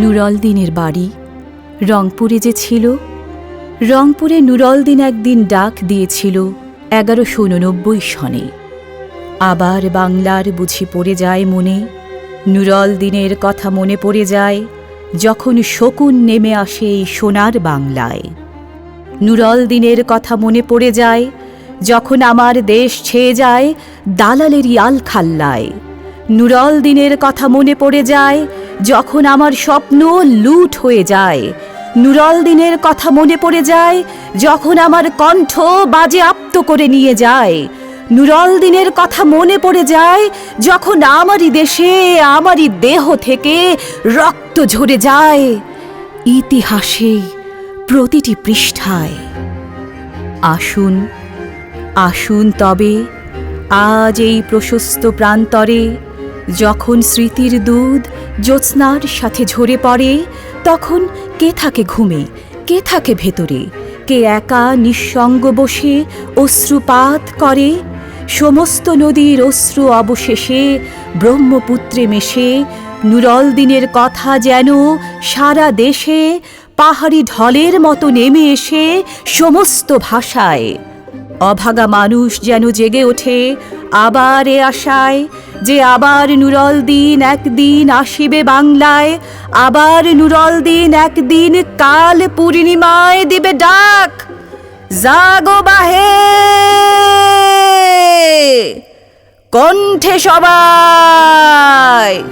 নুরল দিনের বাড়ি। রংপুরে যে ছিল, রংপুরে নুরল দিন একদিন ডাক দিয়েছিল এগারোশো উননব্বই সনে। আবার বাংলার বুঝি পড়ে যায় মনে, নুরল দিনের কথা মনে পড়ে যায় যখন শকুন নেমে আসে এই সোনার বাংলায়। নুরল দিনের কথা মনে পড়ে যায় যখন আমার দেশ ছেয়ে যায় দালালেরই আল খাল্লায় নুরল দিনের কথা মনে পড়ে যায় যখন আমার স্বপ্ন লুট হয়ে যায়, নুরল দিনের কথা মনে পড়ে যায়, যখন আমার কণ্ঠ বাজে আপ্ত করে নিয়ে যায়, নুরল দিনের কথা মনে পড়ে যায়, যখন আমারই দেশে, আমারই দেহ থেকে রক্ত ঝরে যায় ইতিহাসে প্রতিটি পৃষ্ঠায়। আসুন আসুন তবে আজ এই প্রশস্ত প্রান্তরে যখন স্মৃতির দুধ জ্যোৎস্নার সাথে ঝরে পড়ে, তখন কে থাকে ঘুমে, কে থাকে ভেতরে? কে একা নিঃসঙ্গ বসে অশ্রুপাত করে? সমস্ত নদীর অশ্রু অবশেষে ব্রহ্মপুত্রে মেশে, নুরল দিনের কথা যেন সারা দেশে, পাহাড়ি ঢলের মতো নেমে এসে সমস্ত ভাষায় অভাগা মানুষ যেন জেগে ওঠে আবার এ আশায় যে আবার নুরল দিন একদিন আসিবে বাংলায়, আবার নুরল দিন একদিন কাল পূর্ণিমায় দিবে ডাক। জাগো বাহে। কণ্ঠে সবাই।